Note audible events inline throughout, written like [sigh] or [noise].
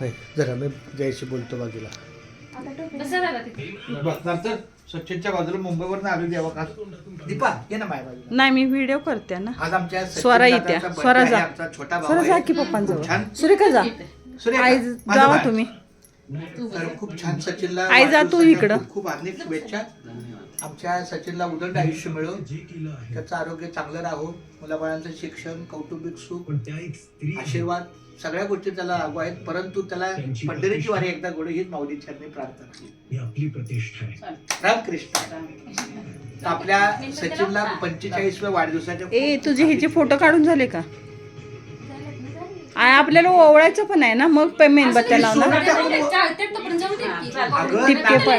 होय जरा मी जयशी बोलतो बाजूला बसणार तर सचिनच्या बाजूला मुंबईवरून आलो देवा का दीपा ये ना माझ्या बाजूला नाही मी व्हिडिओ करते ना आज आमच्या सचिन स्वरा दादाचा येत्या. birthday स्वरा आहे. जा. आमचा छोटा भाऊ सर जा आहे. की पप्पांजवळ छान सुरेखा जा सुरेखा, आई माझं जावा बाळ. तुम्ही तर खूप छान सचिनला आई जा तू वाढदिवसाच्या इकडं. खूप अनेक शुभेच्छा. आमच्या सचिनला उदंड आयुष्य मिळो. त्याचं आरोग्य चांगलं राहो. मुलाबाळांचं शिक्षण कौटुंबिक सुख आशीर्वाद सगळ्या गोष्टी त्याला लागू आहेत. परंतु त्याला पंढरीची वारी एकदा गोडी हीच माऊली चरणी प्रार्थना केली आपली प्रतिष्ठा आहे. रामकृष्ण. आपल्या सचिनला पंचेचाळीसव्या वाढदिवसाच्या ए तुझे ह्याचे फोटो काढून झाले का? आय आपल्याला ओवळायचं पण आहे ना? मग पे मेणबत्त्या लावणार. टिपके पण.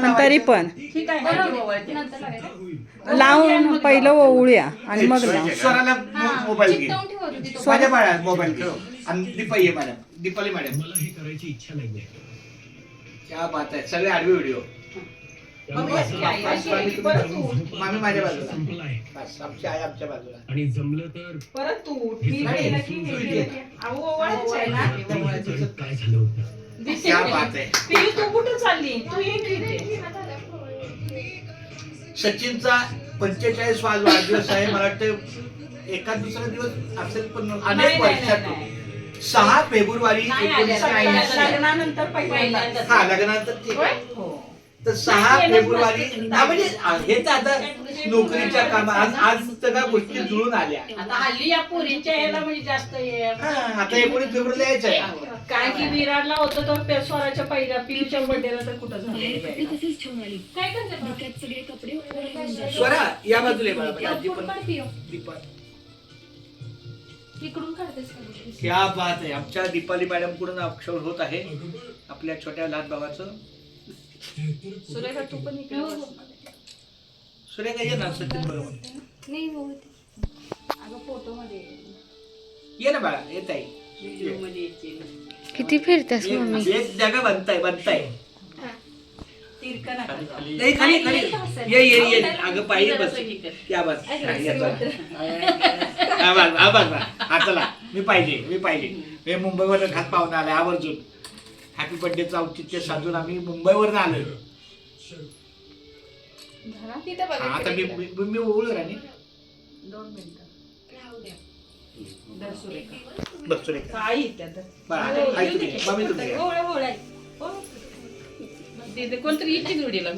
नाही. तरी. पण. लावून पहिलं ओवळूया आणि मग लाव स्वराला मो- मोबाईल घे. चिकटवून ठेवत होती तो. माझ्या बाळा मोबाईल ठेव आणि दीपा ये मॅडम. दीपाली मॅडम. मला हे करायची इच्छा नाहीये. क्या बात आहे. सगळे आडवे व्हिडिओ. मामी माझ्या बाजूला. आहे बस आई आमच्या बाजूला. आणि जमलं तर परत तू हे. तर काय झालं होतं? क्या बात आहे. तू कुठे चालली? तू ये सचिनचा पंचेचाळीस वाज वाढदिवस आहे. मला वाटतं एका दुसरा दिवस असेल पण अनेक वर्षात. सहा फेब्रुवारी एकोणीसशे ऐंशी. लग्नानंतर पहिल्यांदा हा लग्नानंतर ठीक आहे. तर सहा फेब्रुवारी हा म्हणजे हे तर आता नोकरीच्या कामा आज आज सगळ्या गोष्टी जुळून आल्या. आता हल्ली या पोरींच्या ह्याला म्हणजे जास्त हे आहे. हा, आता एकोणीस फेब्रुवारी यायचं आहे काय की विराटला होतं तर पे- स्वराच्या पहिल्या पियूच्या बर्थडेला तर कुठं झालं? काय करते स्वरा या बाजूला आहे बाळा, आजी पण काढ पियो. दीपा इकडून काढतेस का? क्या बात आहे. आमच्या दीपाली मॅडमकडून अक्षर होत आहे? आपल्या छोट्या लहान भावाचं सुरेखा तू पण इकडे हो, बस. हो. सुरेखा ये ना सचिन बरोबर. नाही हो. अगं फोटो मध्ये ये ना बाळा येत आहे व्हिडिओमध्ये येतील. किती फिरतेस मम्मी? एक एक जागा बनताय बनताय. तिरका नका जाऊ. नाही खाली खाली. ये ये ये. अगं पायी बस. हे. या बस. हा, या चला. हा, बस, हा, बस, बस. हा, चला. मी पाहिजे मी पाहिजे. हे मुंबईवर घात पाहुणा आलाय आवर्जून. हॅपी बर्थडेचं औचित्य साधून आम्ही मुंबईवर. हा, आता मी मी- मी ओळख राणी दोन मिनिटं. कोणतरी जोडीला?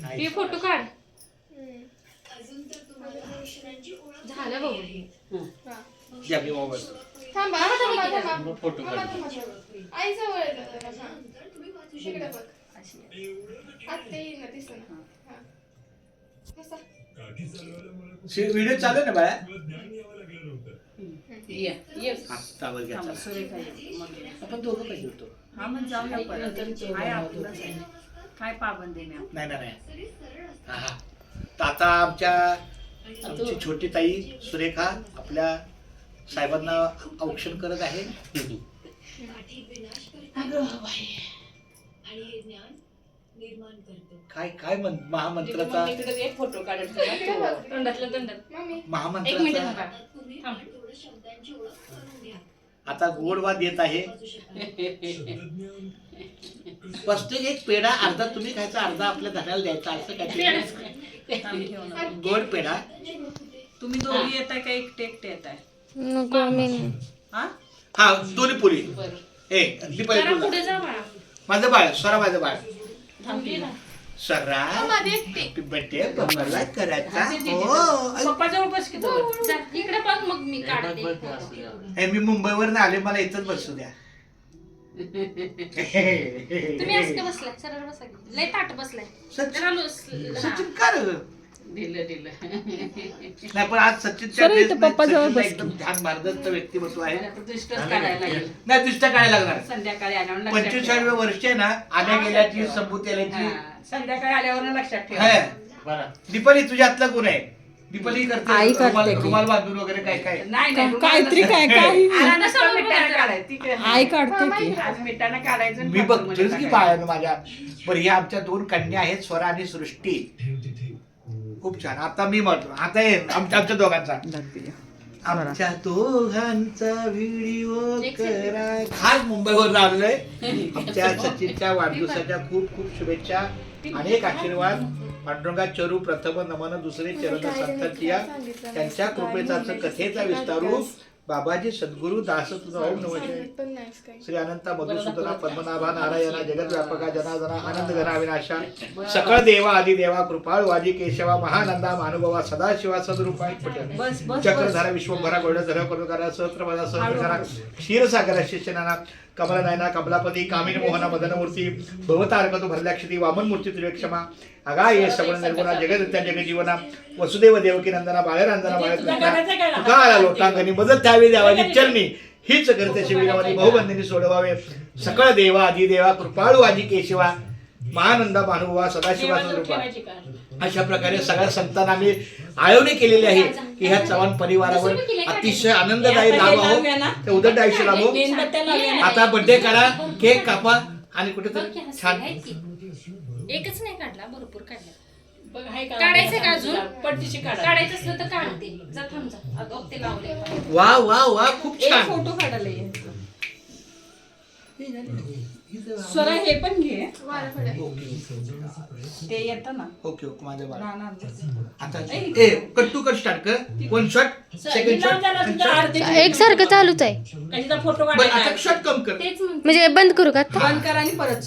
नाही फोटो काढ. झालं बघू द्या मी मोबाईल. थांबा थांबा थांबा फोटो थांबा, थांबा, थांबा. आई जवळ येतं जरा, हा. इकडे बघ. आत्ता येईल ना दिसतं ना हा. बसा. व्हिडिओ चालू आहे ना बाळा? घ्या, हा काय पाबंदी नाही नाही नाही. नाही. तर आता आमच्या आमची छोटी ताई सुरेखा आपल्या साहेबांना औक्षण करत आहे. काय काय म्हण महामंत्राचा? फोटो काढत ठेवा. इकडे बघ. तोंडातलं तोंडात. मम्मी एक मिनिट महामंत्राचा. आता गोडवाद येत आहे. स्पष्ट एक पेढा अर्धा तुम्ही खायचा अर्धा आपल्या धनाला द्यायचा असं आलो. गोड पेढा. तुम्ही दोघी येताय का? एकटे एकटे येताय. नको मी. हा हा दोन्ही पुरी बरं. ए दीपाली जरा तुझं. पुढे जा बाळा माझं बाळ स्वरा माझं बाळ थांबली ना सरा माझी एकटी हॅपी बर्थडे पप्पाला करायचा दे, दे, दे. हो पप्पाजवळ बस की तू जा, इकडे बघ मग मी काढते मी मुंबईवर आले मला इथंच बसू द्या तुम्ही असं का बसलाय सरळ बसा की. लय ताट बसलाय सचिन जरा लुस- हा. सचिन का रे? दिलं दिलं नाही पण आज सचिनच्या सर, इथं dress मध्ये पप्पाजवळ सचिनला बस. एकदम ध्यान भारदस्त व्यक्तिमत्व आहे. आता दृष्टच काढायला लागेल. नाही दिसता काढायला लागणार. संध्याकाळी आल्यावर लक्षात ठेवा. वर्ष आहे ना आल्या गेल्याची संभूत आल्याची हा, संध्याकाळी आल्यावर लक्षात ठेवा. है. दीपाली तुझ्या हातला गुण आहे. दीपाली करते आई करते. रुमाल- की. रुमाल बांधून वगैरे काय काय? नाही नाही काहीतरी काय काही [laughs] आला नसतं मिठानं काढायचं. ती काय- आई काढते की. आज मिठानं काढायचं आणि मी बघतोय की टाकायचं. बाळानं माझ्या बरं ह्या आमच्या दोन कन्या आहेत स्वरा आणि सृष्टी. खूप छान. आता मी म्हणतो आता हे आमच्या आमच्या दोघांचा. आमच्या दोघांचा व्हिडिओ करा. खास मुंबईवर आलोय [laughs] आमच्या सचिनच्या वाढदिवसाच्या खूप खूप शुभेच्छा अनेक आशीर्वाद. पांडुरंगा चरू प्रथम नमन दुसरे चरण संतांची या त्यांच्या कृपेचा कथेचा विस्तारू. बाबाजी सद्गुरु दास तुझा ओम नमः श्री अनंत मधुसूदना पद्मनाभा नारायणा जगत व्यापका जनाजना आनंद घना विनाशा सकळ देवा आदि देवा कृपाळू आदि केशवा महानंदा महानुभावा सदाशिवा सदरूपा एक पटेल। चक्रधरा विश्वभरा गोळधरा करुकारा सहस्त्रपदा सहस्रकरा क्षीरसागरा शिष्यनाना कमलनयना कमलापती कामिन मोहना मदनमूर्ती भवतारक तू भरल्याक्षती वामन मूर्ती तुझे क्षमा अगा ये सगुण निर्गुणा जगदत्या जगजीवना वसुदेव देवकी नंदना बाळरांजना बाळकृष्णा तुकारा लोटांगणी मदत द्यावी द्यावाची चरणी. हीच करते शिविरावानी बहुबंधिनी सोडवावे. सकळ देवा आदी देवा कृपाळू आदी केशवा महानंदा भानुभवा सदाशिवा सदरूपा ठेवायची का अशा प्रकारे सगळ्या संतांना आम्ही आळवणी केलेली आहे की ह्या चव्हाण परिवारावर अतिशय आनंददायी लाभ आहो. ते उदंड आयुष्य लाभो. आता बर्थडे करा केक कापा आणि कुठेतरी छान. एकच नाही काढला भरपूर काढला. बघ, हाय का? काढायचं का अजून? पट्टीशी काढा. काढायचं असलं तर काढते जा थांब जा. अगं ते लावले. वा वा वा खूप एक छान. फोटो काढायला ये. स्वरा हे पण घे. ते येतं ना. ओके ओके माझ्या बाळा ना, ना. आता ए कट टू कट स्टार्ट कर. One shot second shot. एकसारखं चालूच आहे. फोटो शॉट कम कर. म्हणजे बंद करू का? आता बंद करा आणि परत